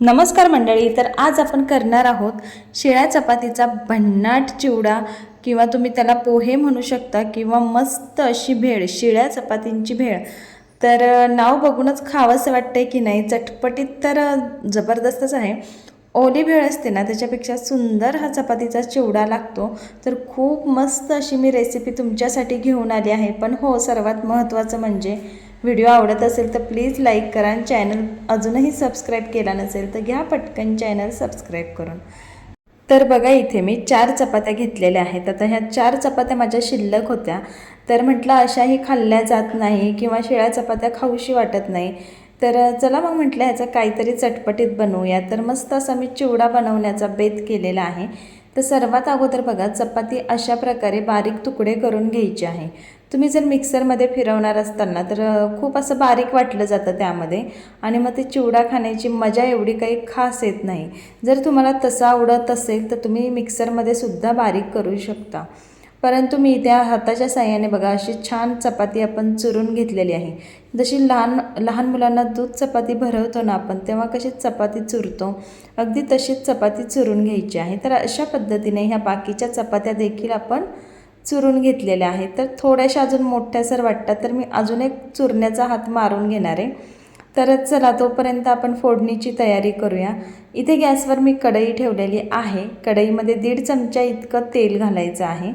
नमस्कार मंडळी तर आज आपण करणार आहोत शिळ्या चपातीचा भन्नाट चिवडा किंवा तुम्ही त्याला पोहे म्हणू शकता किंवा मस्त अशी भेळ शिळ्या चपातींची भेळ. तर नाव बघूनच खावंसं वाटतंय की नाही चटपटीत तर जबरदस्तच आहे. ओली भेळ असते ना त्याच्यापेक्षा सुंदर हा चपातीचा चिवडा लागतो. तर खूप मस्त अशी मी रेसिपी तुमच्यासाठी घेऊन आली आहे. पण हो सर्वात महत्त्वाचं म्हणजे व्हिडिओ आवडत असेल तर प्लीज लाईक करा आणि चॅनल अजूनही सबस्क्राईब केला नसेल तर घ्या पटकन चॅनल सबस्क्राईब करून. तर बघा इथे मी चार चपात्या घेतलेल्या आहेत. आता ह्या चार चपात्या माझ्या शिल्लक होत्या. तर म्हटलं अशाही खाल्ल्या जात नाही किंवा शिळ्या चपात्या खाऊशी वाटत नाही. तर चला मग म्हटलं ह्याचं काहीतरी चटपटीत बनवूया. तर मस्त असा मी चिवडा बनवण्याचा बेत केलेला आहे. तर सर्वात अगोदर बघा चपाती अशा प्रकारे बारीक तुकडे करून घ्यायचे आहे. तुम्ही जर मिक्सरमध्ये फिरवणार असताना तर खूप असं बारीक वाटलं जातं त्यामध्ये. आणि मग ते चिवडा खाण्याची मजा एवढी काही खास येत नाही. जर तुम्हाला तसं आवडत असेल तर तुम्ही मिक्सरमध्ये सुद्धा बारीक करू शकता. परंतु मी त्या हाताच्या साह्याने बघा अशी छान चपाती आपण चुरून घेतलेली आहे. जशी लहान लहान मुलांना दूध चपाती भरवतो ना आपण तेव्हा कशी चपाती चुरतो अगदी तशीच चपाती चुरून घ्यायची आहे. तर अशा पद्धतीने ह्या बाकीच्या चपात्या देखील आपण चुरून घेतलेल्या आहेत. तर थोड्याशा अजून मोठ्यासर वाटतात तर मी अजून एक चुरण्याचा हात मारून घेणार आहे. तर चला तोपर्यंत आपण फोडणीची तयारी करूया. इथे गॅसवर मी कढई ठेवलेली आहे. कढईमध्ये दीड चमचा इतकं तेल घालायचं आहे.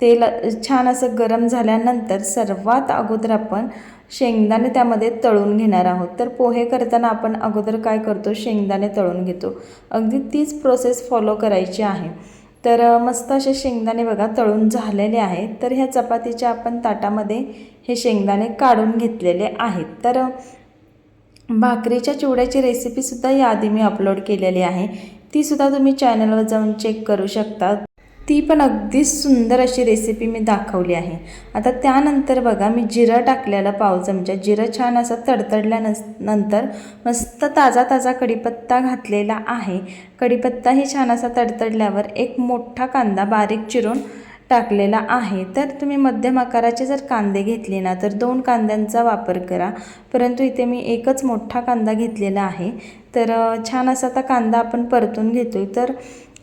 तेल छान असं गरम झाल्यानंतर सर्वात अगोदर आपण शेंगदाणे त्यामध्ये तळून घेणार आहोत. तर पोहे करताना आपण अगोदर काय करतो? शेंगदाणे तळून घेतो. अगदी तीच प्रोसेस फॉलो करायची आहे. तर मस्त असे शेंगदाणे बघा तळून झालेले आहेत. तर ह्या चपातीच्या आपण ताटामध्ये हे शेंगदाणे काढून घेतलेले आहेत. तर भाकरीच्या चिवड्याची रेसिपीसुद्धा याआधी मी अपलोड केलेली आहे. तीसुद्धा तुम्ही चॅनलवर जाऊन चेक करू शकता. ती पण अगदीच सुंदर अशी रेसिपी मी दाखवली आहे. आता त्यानंतर बघा मी जिरं टाकलेलं पाव चमचा. जिरं छान असं तडतडल्यानस नंतर मस्त ताजा ताजा कढीपत्ता घातलेला आहे. कढीपत्ताही छान असा तडतडल्यावर एक मोठा कांदा बारीक चिरून टाकलेला आहे. तर तुम्ही मध्यम आकाराचे जर कांदे घेतले ना तर दोन कांद्यांचा वापर करा. परंतु इथे मी एकच मोठा कांदा घेतलेला आहे. तर छान असा आता कांदा आपण परतून घेतोय. तर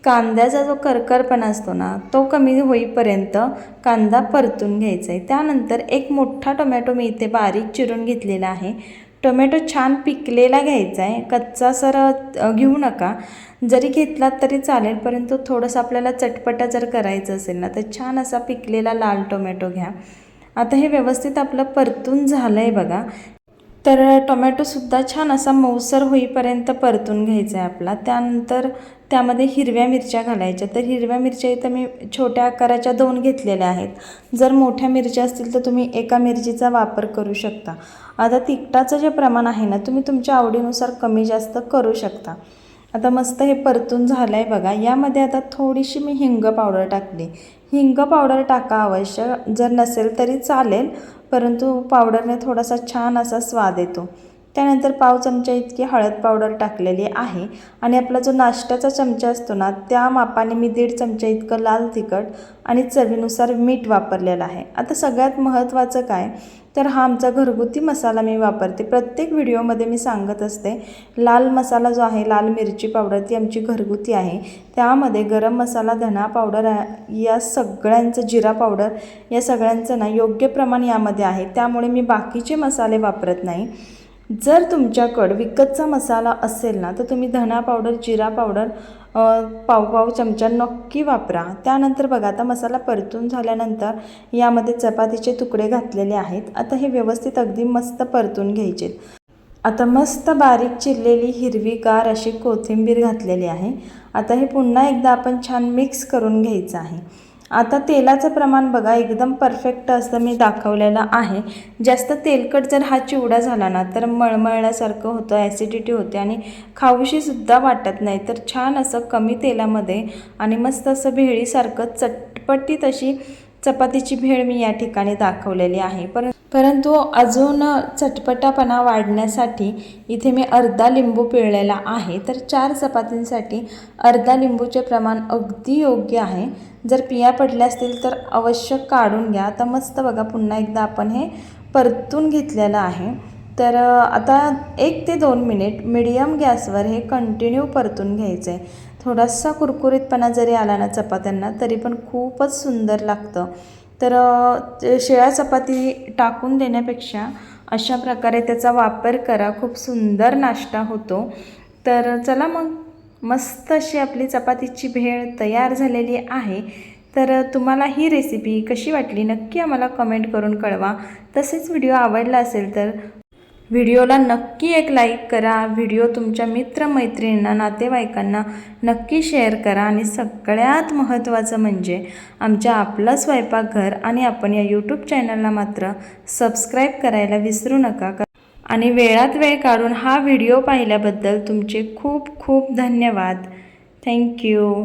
कांद्याचा जो करकरपणा असतो ना तो कमी होईपर्यंत कांदा परतून घ्यायचा आहे. त्यानंतर एक मोठा टोमॅटो मी इथे बारीक चिरून घेतलेला आहे. टोमॅटो छान पिकलेला घ्यायचा आहे. कच्चा सर घेऊ नका. जरी घेतलात तरी चालेल परंतु थोडंसं आपल्याला चटपटा जर करायचं असेल ना तर छान असा पिकलेला लाल टोमॅटो घ्या. आता हे व्यवस्थित आपलं परतून झालं आहे बघा. तर टोमॅटोसुद्धा छान असा मऊसर होईपर्यंत परतून घ्यायचा आहे आपला. त्यानंतर त्यामध्ये हिरव्या मिरच्या घालायच्या. तर हिरव्या मिरच्या इथं मी छोट्या आकाराच्या दोन घेतलेल्या आहेत. जर मोठ्या मिरच्या असतील तर तुम्ही एका मिरचीचा वापर करू शकता. आता तिखटाचं जे प्रमाण आहे ना तुम्ही तुमच्या आवडीनुसार कमी जास्त करू शकता. आता मस्त हे परतून झालं आहे बघा. यामध्ये आता थोडीशी मी हिंग पावडर टाकली. हिंग पावडर टाका आवश्यक जर नसेल तरी चालेल परंतु पावडरने थोडासा छान असा स्वाद येतो. त्यानंतर पाव चमचा इतकी हळद पावडर टाकलेली आहे आणि आपला जो नाश्त्याचा चमचा असतो ना त्या मापाने मी दीड चमचा इतकं लाल तिखट आणि चवीनुसार मीठ वापरलेलं आहे. आता सगळ्यात महत्त्वाचं काय? तर हा आमचा घरगुती मसाला मी वापरते. प्रत्येक व्हिडिओमध्ये मी सांगत असते लाल मसाला जो आहे लाल मिरची पावडर ती आमची घरगुती आहे. त्यामध्ये गरम मसाला धना पावडर या सगळ्यांचं जिरा पावडर या सगळ्यांचं ना योग्य प्रमाण यामध्ये आहे. त्यामुळे मी बाकीचे मसाले वापरत नाही. जर तुमच्याकडं विकतचा मसाला असेल ना तर तुम्ही धना पावडर जिरा पावडर पाव पाव चमचा नक्की वापरा. त्यानंतर बघा आता मसाला परतून झाल्यानंतर यामध्ये चपातीचे तुकडे घातलेले आहेत. आता हे व्यवस्थित अगदी मस्त परतून घ्यायचे. आता मस्त बारीक चिरलेली हिरवीगार अशी कोथिंबीर घातलेली आहे. आता हे पुन्हा एकदा आपण छान मिक्स करून घ्यायचं आहे. आता तेलाचं प्रमाण बघा एकदम परफेक्ट असं मी दाखवलेलं आहे. जास्त तेलकट जर हा चिवडा झाला ना तर मळमळल्यासारखं होतं ॲसिडिटी होते आणि खाऊशीसुद्धा वाटत नाही. तर छान असं कमी तेलामध्ये आणि मस्त असं भेळीसारखं चटपटीत अशी चपातीची भेळ मी या ठिकाणी दाखवलेली आहे. पर परंतु अजून चटपटापणा वाढण्यासाठी इथे मी अर्धा लिंबू पिळलेला आहे. तर चार चपातींसाठी अर्धा लिंबूचे प्रमाण अगदी योग्य आहे. जर पिया पडल्या असतील तर अवश्य काढून घ्या. आता मस्त बघा पुन्हा एकदा आपण हे परतून घेतलेलं आहे. तर आता एक ते दोन मिनिट मिडियम गॅसवर हे कंटिन्यू परतून घ्यायचं आहे थोडासा कुरकुरीतपणा जरी आला ना चपात्यांना तरी पण खूपच सुंदर लागतं. तर शिळ्या चपाती टाकून देण्यापेक्षा अशा प्रकारे त्याचा वापर करा. खूप सुंदर नाश्ता होतो. तर चला मग. मस्त अशी आपली चपातीची भेळ तयार झालेली आहे. तर तुम्हाला ही रेसिपी कशी वाटली नक्की आम्हाला कमेंट करून कळवा. तसेच व्हिडिओ आवडला असेल तर व्हिडिओला नक्की एक लाईक करा. व्हिडिओ तुमच्या मित्रमैत्रिणींना नातेवाईकांना नक्की शेअर करा. आणि सगळ्यात महत्त्वाचं म्हणजे आमच्या आपलं स्वयंपाकघर आणि आपण या यूट्यूब चॅनलला मात्र सबस्क्राईब करायला विसरू नका. का आणि वेळात वेळ काढून हा व्हिडिओ पाहिल्याबद्दल तुमचे खूप खूप धन्यवाद. थँक्यू